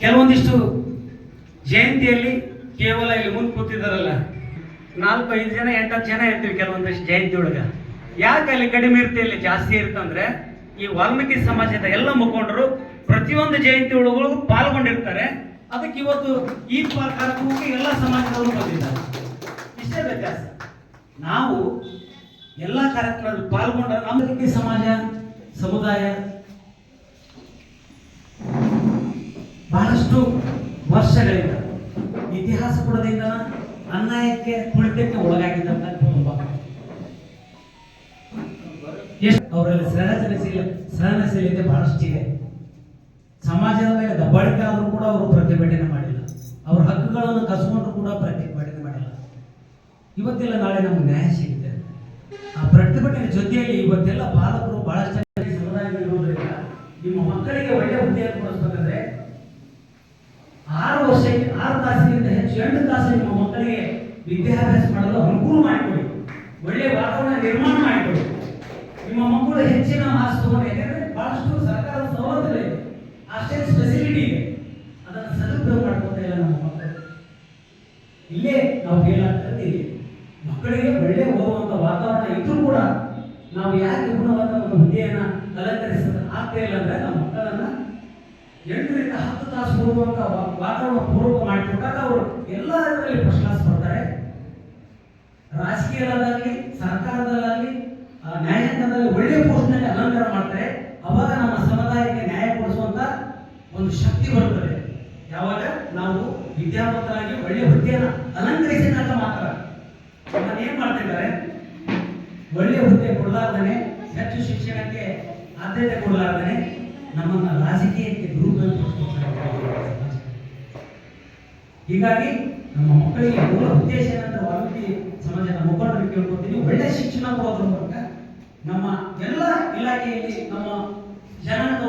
ಕೆಲವೊಂದಿಷ್ಟು ಜಯಂತಿಯಲ್ಲಿ ಕೇವಲ ಇಲ್ಲಿ ಮುಂದೆ ಕೂತಿದ್ದಾರಲ್ಲ ನಾಲ್ಕು ಐದು ಜನ, ಎಂಟತ್ತು ಜನ ಇರ್ತೀವಿ ಕೆಲವೊಂದಿಷ್ಟು ಜಯಂತಿ ಒಳಗ ಯಾಕೆ ಅಲ್ಲಿ ಕಡಿಮೆ ಇರ್ತಿ ಇಲ್ಲಿ ಜಾಸ್ತಿ ಇರ್ತಂದ್ರೆ ಈ ವಾಲ್ಮೀಕಿ ಸಮಾಜದ ಎಲ್ಲ ಮುಖಂಡರು ಪ್ರತಿಯೊಂದು ಜಯಂತಿ ಒಳಗೂ ಪಾಲ್ಗೊಂಡಿರ್ತಾರೆ. ಅದಕ್ಕೆ ಇವತ್ತು ಈ ಕಾರ್ಯಕ್ರಮಕ್ಕೆ ಎಲ್ಲ ಸಮಾಜದವರು ಬಂದಿದ್ದಾರೆ. ಇಷ್ಟೇ ವ್ಯತ್ಯಾಸ. ನಾವು ಎಲ್ಲ ಕಾರ್ಯಕ್ರಮದಲ್ಲಿ ಪಾಲ್ಗೊಂಡ ನಮ್ಮ ಸಮಾಜ, ಸಮುದಾಯ ಬಹಳಷ್ಟು ವರ್ಷಗಳಿಂದ ಇತಿಹಾಸ ಪುಟದಿಂದ ಅನ್ಯಾಯಕ್ಕೆ ತುಳಿತಕ್ಕೆ ಒಳಗಾಗಿದ್ದಂತ ಕುಟುಂಬ ಅವರಲ್ಲಿ ಸಹನಶೀಲ ಸಹನಶೀಲತೆ ಬಹಳಷ್ಟಿದೆ ಸಮಾಜದ ಮೇಲೆ ದಬ್ಬಾಳಿಕೆ ಆದರೂ ಕೂಡ ಅವರು ಪ್ರತಿಭಟನೆ ಮಾಡಿಲ್ಲ. ಅವ್ರ ಹಕ್ಕುಗಳನ್ನು ಕಸ್ಕೊಂಡ್ರು ಕೂಡ ಪ್ರತಿಭಟನೆ ಮಾಡಿಲ್ಲ. ಇವತ್ತೆಲ್ಲ ನಾಳೆ ನಮ್ಗೆ ನ್ಯಾಯ ಸಿಗುತ್ತೆ. ಆ ಪ್ರತಿಭಟನೆ ಜೊತೆಯಲ್ಲಿ ಇವತ್ತೆಲ್ಲ ಪಾಲಕರು ಬಹಳಷ್ಟು ಸಮುದಾಯ ಈ ಸಮುದಾಯದಲ್ಲಿ ಇರೋದ್ರಿಂದ ನಿಮ್ಮ ಮಕ್ಕಳಿಗೆ ಒಳ್ಳೆಯ ಹುದ್ದೆಯನ್ನು ಕೊಡಿಸ್ಬೇಕಂದ್ರೆ ಆರು ವರ್ಷಕ್ಕೆ ಆರು ತಾಸಿಗಿಂತ ಹೆಚ್ಚು ಎಂಟು ತಾಸು ನಿಮ್ಮ ಮಕ್ಕಳಿಗೆ ವಿದ್ಯಾಭ್ಯಾಸ ಮಾಡಲು ಅನುಕೂಲ ಮಾಡಿಕೊಡಿ. ಒಳ್ಳೆಯ ವಾತಾವರಣ ನಿರ್ಮಾಣ ಮಾಡಿಕೊಡಿ. ನಿಮ್ಮ ಮಕ್ಕಳು ಹೆಚ್ಚಿನ ತಗೊಂಡು, ಯಾಕಂದ್ರೆ ಬಹಳಷ್ಟು ಸರ್ಕಾರದ ಸವಲತ್ತುಗಳಿದೆ ಅಷ್ಟೇ ಫೆಸಿಲಿಟಿ ಇದೆ. ಅದನ್ನು ಸದುಪಯೋಗ ಮಾಡ್ಕೊತಾ ಇಲ್ಲ ನಮ್ಮ ಮಕ್ಕಳು. ಇಲ್ಲೇ ನಾವು ಫೇಲ್ ಮಕ್ಕಳಿಗೆ ಒಳ್ಳೆ ಓದುವಂಥ ವಾತಾವರಣ ಇದ್ರೂ ಕೂಡ ನಾವು ಯಾಕೆ ಗುಣವಾದ ಒಂದು ಹುದ್ದೆಯನ್ನ ಅಲಂಕರಿಸ ಆಗ್ತಾ ಇಲ್ಲ ಅಂದ್ರೆ ನಮ್ಮ ಮಕ್ಕಳನ್ನ ಎಂಟರಿಂದ ಹತ್ತು ತಾಸು ಓದುವಂಥ ವಾತಾವರಣ ಪೂರ್ವಕ ಮಾಡಿಕೊಟ್ಟಾಗ ಅವರು ಕ್ಲಾಸ್ ಬರ್ತಾರೆ ರಾಜಕೀಯದಲ್ಲಾಗಲಿ, ಸರ್ಕಾರದಲ್ಲಾಗಲಿ ನ್ಯಾಯಾಂಗದಲ್ಲಿ ಒಳ್ಳೆಯ ಪೋಸ್ಟ್ನಲ್ಲಿ ಅಲಂಕಾರ ಮಾಡ್ತಾರೆ. ಅವಾಗ ನಮ್ಮ ಸಮುದಾಯಕ್ಕೆ ನ್ಯಾಯ ಕೊಡಿಸುವಂತ ಒಂದು ಶಕ್ತಿ ಬರುತ್ತದೆ ಯಾವಾಗ? ನಾವು ವಿದ್ಯಾವಂತರಾಗಿ ಒಳ್ಳೆಯ ಹುದ್ದೆಯನ್ನು ಅಲಂಕರಿಸಿದಾಗ ಮಾತ್ರ. ಅದನ್ನ ಏನ್ ಮಾಡ್ತಿದ್ದಾರೆ ಒಳ್ಳೆಯ ಹುದ್ದೆ ಕೊಡಲಾರ್ದನೆ, ಹೆಚ್ಚು ಶಿಕ್ಷಣಕ್ಕೆ ಆದ್ಯತೆ ಕೊಡಲಾರ್ದನೆ ನಮ್ಮನ್ನ ರಾಜಕೀಯಕ್ಕೆ ದುರುಪಯೋಗಪಡಿಸ್ಕೊಳ್ತಾರೆ ಹೀಗಾಗಿ ನಮ್ಮ ಮಕ್ಕಳಿಗೆ ಮೂಲ ಉದ್ದೇಶ ಏನಂದ್ರೆ ವಾಲ್ಮೀಕಿ ಸಮಾಜದ ಕೇಳ್ಕೊತೀನಿ. ಒಳ್ಳೆ ಶಿಕ್ಷಣ ಕೊಡೋದ್ರ ಮೂಲಕ ನಮ್ಮ ಎಲ್ಲ ಇಲಾಖೆಯಲ್ಲಿ ನಮ್ಮ ಜನಾಂಗದವರು